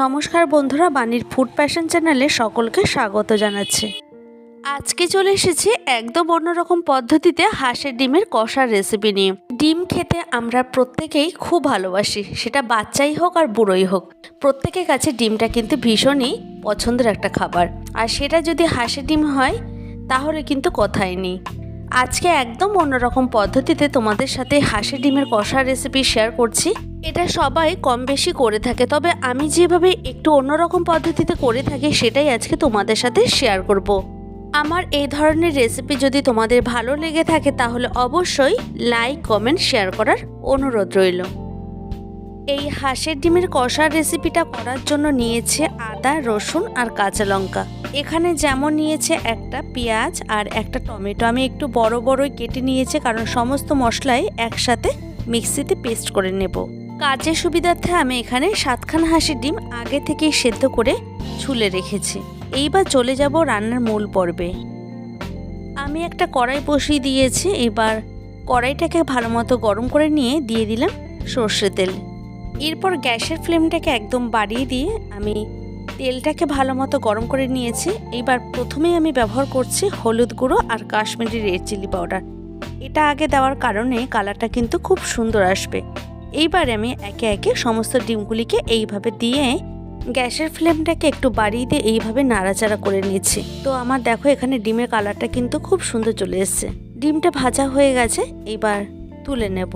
নমস্কার বন্ধুরা, বাণীর ফুড প্যাশন চ্যানেলে সকলকে স্বাগত জানাচ্ছি। আজকে চলে এসেছি একদম অন্যরকম পদ্ধতিতে হাঁসের ডিমের কষার রেসিপি নিয়ে। ডিম খেতে আমরা প্রত্যেকেই খুব ভালোবাসি, সেটা বাচ্চাই হোক আর বুড়োই হোক। প্রত্যেকের কাছে ডিমটা কিন্তু ভীষণই পছন্দের একটা খাবার। আর সেটা যদি হাঁসের ডিম হয়, তাহলে কিন্তু কথাই নেই। আজকে একদম অন্যরকম পদ্ধতিতে তোমাদের সাথে হাঁসের ডিমের কষার রেসিপি শেয়ার করছি। এটা সবাই কম বেশি করে থাকে। তবে আমি যেভাবে একটু অন্যরকম পদ্ধতিতে করে থাকি, সেটাই আজকে তোমাদের সাথে শেয়ার করব। আমার এই ধরনের রেসিপি যদি তোমাদের ভালো লেগে থাকে, তাহলে অবশ্যই লাইক কমেন্ট শেয়ার করার অনুরোধ রইল। এই হাঁসের ডিমের কষার রেসিপিটা করার জন্য নিয়েছে আদা, রসুন আর কাঁচা লঙ্কা। এখানে যেমন নিয়েছে একটা পেঁয়াজ আর একটা টমেটো। আমি একটু বড় বড়ই কেটে নিয়েছি, কারণ সমস্ত মশলাই একসাথে মিক্সিতে পেস্ট করে নেব। কাজের সুবিধার্থে আমি এখানে সাতখান হাঁসের ডিম আগে থেকেই সেদ্ধ করে ছুলে রেখেছি। এইবার চলে যাব রান্নার মূল পর্বে। আমি একটা কড়াই বসিয়ে দিয়েছি, এবার কড়াইটাকে ভালো মতো গরম করে নিয়ে দিয়ে দিলাম সর্ষে তেল। এরপর গ্যাসের ফ্লেমটাকে একদম বাড়িয়ে দিয়ে আমি তেলটাকে ভালো মতো গরম করে নিয়েছি। এবার প্রথমেই আমি ব্যবহার করছি হলুদ গুঁড়ো আর কাশ্মীরি রেড চিলি পাউডার। এটা আগে দেওয়ার কারণে কালারটা কিন্তু খুব সুন্দর আসবে। এইবার আমি একে একে সমস্ত ডিমগুলিকে এইভাবে দিয়ে গ্যাসের ফ্লেমটাকে একটু বাড়িয়ে দিয়ে এইভাবে নাড়াচাড়া করে নিচ্ছি তো আমার দেখো এখানে ডিমের কালারটা কিন্তু খুব সুন্দর চলে এসছে। ডিমটা ভাজা হয়ে গেছে এবার তুলে নেব।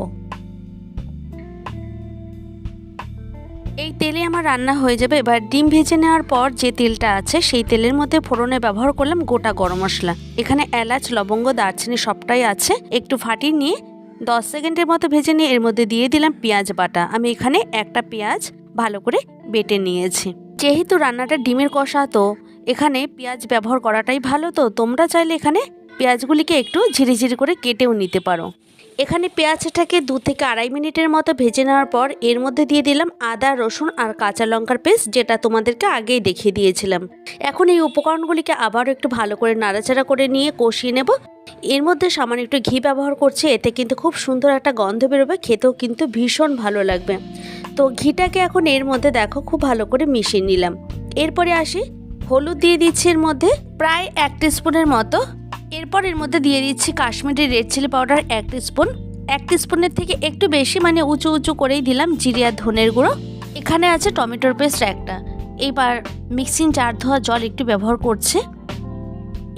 এই তেলে আমার রান্না হয়ে যাবে। এবার ডিম ভেজে নেওয়ার পর যে তেলটা আছে, সেই তেলের মধ্যে ফোড়নে ব্যবহার করলাম গোটা গরম মশলা। এখানে এলাচ, লবঙ্গ, দারচিনি সবটাই আছে। একটু ফাটিয়ে নিয়ে দশ সেকেন্ডের মতো ভেজে নিয়ে এর মধ্যে দিয়ে দিলাম পেঁয়াজ বাটা। আমি এখানে একটা পেঁয়াজ ভালো করে বেটে নিয়েছি। যেহেতু রান্নাটা ডিমের কষা, তো এখানে পেঁয়াজ ব্যবহার করাটাই ভালো। তো তোমরা চাইলে এখানে পেঁয়াজগুলিকে একটু ঝিরিঝিরি করে কেটেও নিতে পারো। এখানে পেঁয়াজটাকে দু থেকে আড়াই মিনিটের মতো ভেজে নেওয়ার পর এর মধ্যে দিয়ে দিলাম আদা, রসুন আর কাঁচা লঙ্কার পেস্ট, যেটা তোমাদেরকে আগেই দেখিয়ে দিয়েছিলাম। এখন এই উপকরণগুলিকে আবারও একটু ভালো করে নাড়াচাড়া করে নিয়ে কষিয়ে নেব। এর মধ্যে সামান্য একটু ঘি ব্যবহার করছি, এতে কিন্তু খুব সুন্দর একটা গন্ধ বেরোবে, খেতেও কিন্তু ভীষণ ভালো লাগবে। তো ঘিটাকে এখন এর মধ্যে দেখো খুব ভালো করে মিশিয়ে নিলাম। এরপরে আসি, হলুদ দিয়ে দিচ্ছি এর মধ্যে প্রায় এক স্পুনের মতো। এরপর এর মধ্যে দিয়ে দিচ্ছি কাশ্মীরি রেড চিলি পাউডার এক স্পুন এক স্পুনের থেকে একটু বেশি মানে উঁচু উঁচু করেই দিলাম জিরিয়া ধনের গুঁড়ো। এখানে আছে টমেটোর পেস্ট একটা। এইবার মিক্সিং জার ধোয়া জল একটু ব্যবহার করছে।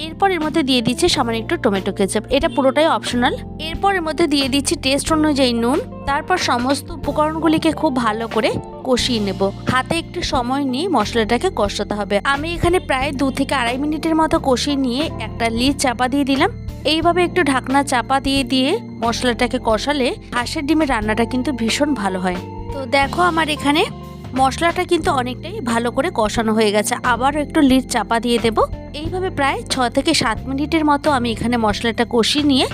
এরপর এর মধ্যে দিয়ে দিচ্ছি সামান্য একটু টমেটো কেচাপ। এটা পুরোটাই অপশনাল এরপর এর মধ্যে দিয়ে দিচ্ছি টেস্ট অনুযায়ী নুন। তারপর সমস্ত উপকরণগুলিকে খুব ভালো করে কষিয়ে নেব। হাতে একটু সময় নিয়ে মশলাটাকে কষাতে হবে। আমি এখানে প্রায় দু থেকে আড়াই মিনিটের মতো কষিয়ে নিয়ে একটা লিচ চাপা দিয়ে দিলাম। এইভাবে একটু ঢাকনা চাপা দিয়ে দিয়ে মশলাটাকে কষালে হাঁসের ডিমের রান্নাটা কিন্তু ভীষণ ভালো হয়। তো দেখো আমার এখানে মশলাটা কিন্তু অনেকটাই ভালো করে কষানো হয়ে গেছে। আবারও একটু লিড চাপা দিয়ে দেব। এইভাবে প্রায় ছ থেকে সাত মিনিটের মতো আমি এখানে মশলাটা কষিয়ে নিয়ে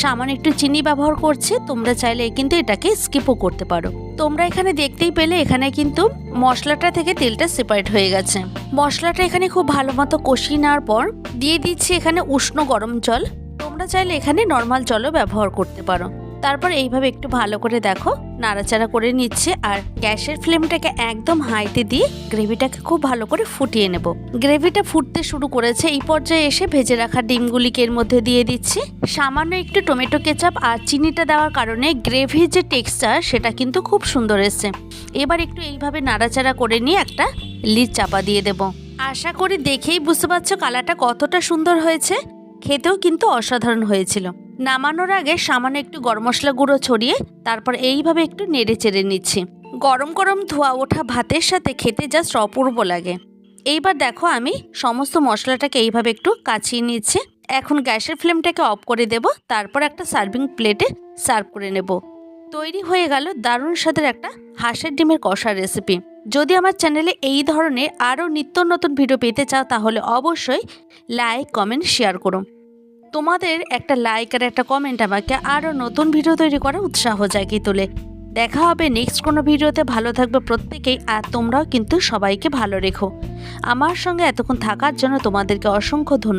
সামান্য একটু চিনি ব্যবহার করছি। তোমরা চাইলে কিন্তু এটাকে স্কিপও করতে পারো। তোমরা এখানে দেখতেই পেলে, এখানে কিন্তু মশলাটা থেকে তেলটা সেপারেট হয়ে গেছে। মশলাটা এখানে খুব ভালো মতো কষিয়ে নেওয়ার পর দিয়ে দিচ্ছি এখানে উষ্ণ গরম জল। তোমরা চাইলে এখানে নর্মাল জলও ব্যবহার করতে পারো। তারপর এইভাবে একটু ভালো করে দেখো, নাড়াচাড়া করে নিচ্ছে আর গ্যাসের ফ্লেমটাকে একদম হাইতে দিয়ে গ্রেভিটাকে খুব ভালো করে ফুটিয়ে নেব। গ্রেভিটা ফুটতে শুরু করেছে, এই পর্যায়ে এসে ভেজে রাখা ডিমগুলিকে এর মধ্যে দিয়ে দিচ্ছি। সামান্য একটু টমেটো কেচাপ আর চিনিটা দেওয়ার কারণে গ্রেভির যে টেক্সচার, সেটা কিন্তু খুব সুন্দর এসছে। এবার একটু এইভাবে নাড়াচাড়া করে নিয়ে একটা লিড চাপা দিয়ে দেব। আশা করি দেখেই বুঝতে পারছ কালারটা কতটা সুন্দর হয়েছে। খেতেও কিন্তু অসাধারণ হয়েছিল। নামানোর আগে সামান্য একটু গরম মশলা গুঁড়ো ছড়িয়ে তারপর এইভাবে একটু নেড়ে চেড়ে নিচ্ছি। গরম গরম ধোয়া ওঠা ভাতের সাথে খেতে জাস্ট অপূর্ব লাগে। এইবার দেখো আমি সমস্ত মশলাটাকে এইভাবে একটু কাছিয়ে নিচ্ছি। এখন গ্যাসের ফ্লেমটাকে অফ করে দেব, তারপর একটা সার্ভিং প্লেটে সার্ভ করে নেব। তৈরি হয়ে গেল দারুণ স্বাদের একটা হাঁসের ডিমের কষার রেসিপি। যদি আমার চ্যানেলে এই ধরনের আরও নিত্য নতুন ভিডিও পেতে চাও, তাহলে অবশ্যই লাইক, কমেন্ট, শেয়ার করো তোমাদের একটা লাইক আর একটা কমেন্ট আমাকে আরও নতুন ভিডিও তৈরি করার উৎসাহ জাগিয়ে তোলে। দেখা হবে নেক্সট কোনো ভিডিওতে ভালো থাকবে প্রত্যেকেই আর তোমরাও কিন্তু সবাইকে ভালো রেখো। আমার সঙ্গে এতক্ষণ থাকার জন্য তোমাদেরকে অসংখ্য ধন্যবাদ।